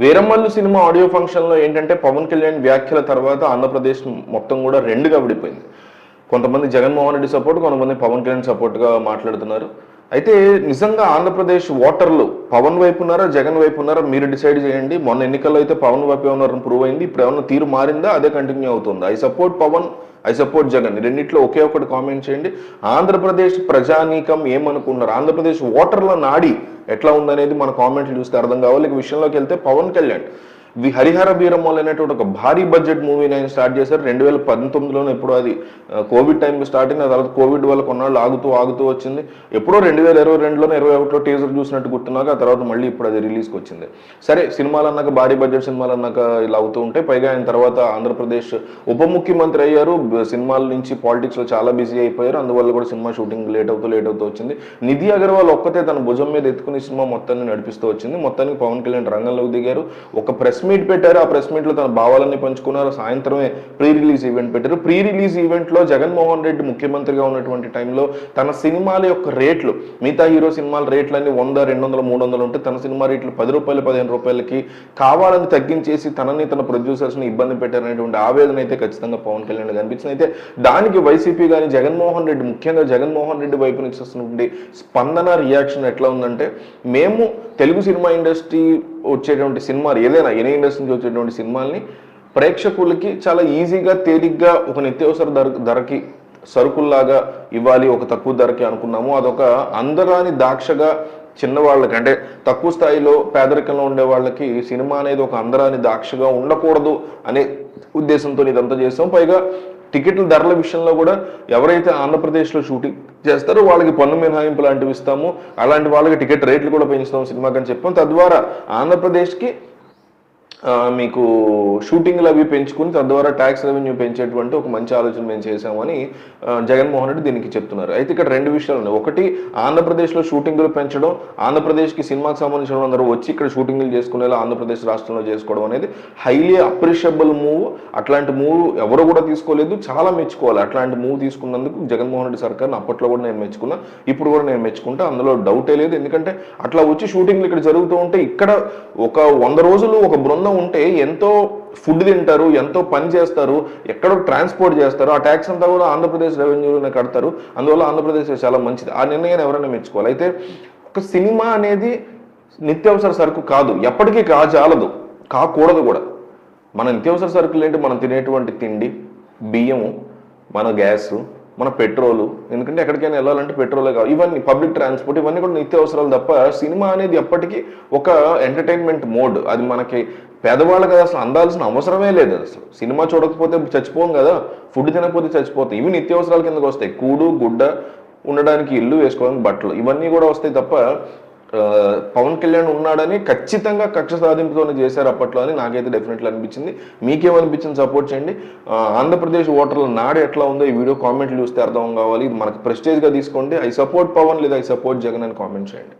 Veeramallu cinema audio ఫంక్షన్లో ఏంటంటే పవన్ కళ్యాణ్ వ్యాఖ్యల తర్వాత ఆంధ్రప్రదేశ్ మొత్తం కూడా రెండుగా విడిపోయింది. కొంతమంది జగన్మోహన్ రెడ్డి సపోర్ట్ కొంతమంది పవన్ కళ్యాణ్ సపోర్ట్గా మాట్లాడుతున్నారు. అయితే నిజంగా ఆంధ్రప్రదేశ్ ఓటర్లు పవన్ వైపు ఉన్నారా జగన్ వైపు ఉన్నారా మీరు డిసైడ్ చేయండి. మొన్న ఎన్నికల్లో అయితే పవన్ వైపు ఉన్నారని ప్రూవ్ అయింది. ఇప్పుడు ఏమన్నా తీరు మారిందా? అదే కంటిన్యూ అవుతుంది. I support Pawan I support Jagan రెండింటిలో రెండిట్లో ఒకే ఒకటి కామెంట్ చేయండి. ఆంధ్రప్రదేశ్ ప్రజానీకం ఏమనుకున్నారు ఆంధ్రప్రదేశ్ ఓటర్ల నాడి ఎట్లా ఉందనేది మన కామెంట్లు చూస్తే అర్థం కావాలి. ఇక విషయంలోకి వెళ్తే పవన్ కళ్యాణ్. వి హరిహర వీరమ్మల్ అనేటువంటి ఒక భారీ బడ్జెట్ మూవీని ఆయన స్టార్ట్ చేశారు. రెండు వేల పంతొమ్మిదిలోనే ఎప్పుడో అది కోవిడ్ టైం స్టార్ట్ అయింది. ఆ తర్వాత కోవిడ్ వల్ల కొన్నాళ్ళు ఆగుతూ ఆగుతూ వచ్చింది. ఎప్పుడో రెండు వేల ఇరవై రెండులోనే ఇరవై ఒకటిలో టీజర్ చూసినట్టు గుర్తున్నాక ఆ తర్వాత మళ్ళీ ఇప్పుడు అది రిలీజ్కి వచ్చింది. సరే సినిమాలు అన్నాక భారీ బడ్జెట్ సినిమాలు అన్నాక ఇలా అవుతూ ఉంటాయి. పైగా ఆయన తర్వాత ఆంధ్రప్రదేశ్ ఉప ముఖ్యమంత్రి అయ్యారు. సినిమాల నుంచి పాలిటిక్స్లో చాలా బిజీ అయిపోయారు. అందువల్ల కూడా సినిమా షూటింగ్ లేట్ అవుతూ లేట్ అవుతూ వచ్చింది. నిధి అగర్వాల్ ఒక్కతే తన భుజం మీద ఎత్తుకుని సినిమా మొత్తాన్ని నడిపిస్తూ వచ్చింది. మొత్తానికి పవన్ కళ్యాణ్ రంగంలోకి దిగారు. ఒక ప్రెస్ మీట్ పెట్టారు ఆ ప్రెస్ మీట్లో తన భావాలన్నీ పంచుకున్నారు. సాయంత్రమే ప్రీ రిలీజ్ ఈవెంట్ పెట్టారు. ప్రీ రిలీజ్ ఈవెంట్లో జగన్మోహన్ రెడ్డి ముఖ్యమంత్రిగా ఉన్నటువంటి టైంలో తన సినిమాల యొక్క రేట్లు మిగతా హీరో సినిమాల రేట్లన్నీ వంద రెండు వందలు మూడు వందలు ఉంటే తన సినిమా రేట్లు పది రూపాయలు పదిహేను రూపాయలకి కావాలని తగ్గించేసి తనని తన ప్రొడ్యూసర్స్ని ఇబ్బంది పెట్టారనేటువంటి ఆవేదన అయితే ఖచ్చితంగా పవన్ కళ్యాణ్ కనిపించింది అయితే దానికి వైసీపీ కానీ జగన్మోహన్ రెడ్డి ముఖ్యంగా జగన్మోహన్ రెడ్డి వైపు నుంచి వస్తున్నటువంటి స్పందన రియాక్షన్ ఎట్లా ఉందంటే మేము తెలుగు సినిమా ఇండస్ట్రీ వచ్చేటువంటి సినిమాలు ఏదైనా ఎనీ ఇండస్ట్రీ నుంచి వచ్చేటువంటి సినిమాల్ని ప్రేక్షకులకి చాలా ఈజీగా తేలిగ్గా ఒక నిత్యావసర ధర ధరకి సరుకుల్లాగా ఇవ్వాలి ఒక తక్కువ ధరకి అనుకున్నాము. అదొక అందరాని దాక్షగా చిన్నవాళ్ళకి అంటే తక్కువ స్థాయిలో పేదరికంలో ఉండే వాళ్ళకి సినిమా అనేది ఒక అందరాని దాక్షగా ఉండకూడదు అనే ఉద్దేశంతో ఇదంతా చేస్తాం పైగా టికెట్ల ధరల విషయంలో కూడా ఎవరైతే ఆంధ్రప్రదేశ్లో షూటింగ్ చేస్తారో వాళ్ళకి పన్ను మినహాయింపు లాంటివి ఇస్తాము అలాంటి వాళ్ళకి టికెట్ రేట్లు కూడా పెంచుతాము సినిమాకి అని చెప్పాం తద్వారా ఆంధ్రప్రదేశ్కి మీకు షూటింగ్లు అవి పెంచుకుని తద్వారా ట్యాక్స్ రెవెన్యూ పెంచేటువంటి ఒక మంచి ఆలోచన మేము చేశామని జగన్మోహన్ రెడ్డి దీనికి చెప్తున్నారు. అయితే ఇక్కడ రెండు విషయాలు ఉన్నాయి. ఒకటి ఆంధ్రప్రదేశ్లో షూటింగ్లు పెంచడం ఆంధ్రప్రదేశ్కి సినిమాకి సంబంధించిన అందరూ వచ్చి ఇక్కడ షూటింగ్లు చేసుకునేలా ఆంధ్రప్రదేశ్ రాష్ట్రంలో చేసుకోవడం అనేది హైలీ అప్రిషియబుల్ మూవ్. అట్లాంటి మూవ్ ఎవరు కూడా తీసుకోలేదు చాలా మెచ్చుకోవాలి. అట్లాంటి మూవ్ తీసుకున్నందుకు జగన్మోహన్ రెడ్డి సర్కార్ని అప్పట్లో కూడా నేను మెచ్చుకున్నా ఇప్పుడు కూడా నేను మెచ్చుకుంటా. అందులో డౌటే లేదు. ఎందుకంటే అట్లా వచ్చి షూటింగ్లు ఇక్కడ జరుగుతూ ఉంటే ఇక్కడ ఒక వంద రోజులు ఒక బృందం ఉంటే ఎంతో ఫుడ్ తింటారు ఎంతో పని చేస్తారు ఎక్కడో ట్రాన్స్పోర్ట్ చేస్తారు ఆ ట్యాక్స్ అంతా కూడా ఆంధ్రప్రదేశ్ రెవెన్యూలోనే కడతారు. అందువల్ల ఆంధ్రప్రదేశ్ చాలా మంచిది. ఆ నిర్ణయాన్ని ఎవరైనా మెచ్చుకోవాలి. అయితే ఒక సినిమా అనేది నిత్యావసర సరుకు కాదు. ఎప్పటికీ కాజాలదు కాకూడదు కూడా. మన నిత్యావసర సరుకులు ఏంటి? మనం తినేటువంటి తిండి బియ్యము మన గ్యాస్ మన పెట్రోలు. ఎందుకంటే ఎక్కడికైనా వెళ్ళాలంటే పెట్రోలే కావు ఇవన్నీ పబ్లిక్ ట్రాన్స్పోర్ట్ ఇవన్నీ కూడా నిత్యావసరాలు తప్ప సినిమా అనేది ఎప్పటికీ ఒక ఎంటర్టైన్మెంట్ మోడ్ అది మనకి పేదవాళ్ళకి అసలు అందాల్సిన అవసరమే లేదు అసలు. సినిమా చూడకపోతే చచ్చిపోం కదా ఫుడ్ తినకపోతే చచ్చిపోతాం. ఇవి నిత్యావసరాల కిందకు వస్తాయి. కూడు గుడ్డ ఉండడానికి ఇల్లు వేసుకోవడానికి బట్టలు. ఇవన్నీ కూడా వస్తాయి తప్ప పవన్ కళ్యాణ్ ఉన్నాడని ఖచ్చితంగా కక్ష సాధింపుతోనే చేశారు అప్పట్లో అని నాకైతే డెఫినెట్లీ అనిపించింది. మీకేమనిపించింది? సపోర్ట్ చేయండి. ఆంధ్రప్రదేశ్ ఓటర్ల నాడు ఎట్లా ఉందో ఈ వీడియో కామెంట్లు చూస్తే అర్థం కావాలి. ఇది మనకు ప్రెస్టేజ్గా తీసుకోండి. ఐ సపోర్ట్ పవన్ లేదా ఐ సపోర్ట్ జగన్ అని కామెంట్ చేయండి.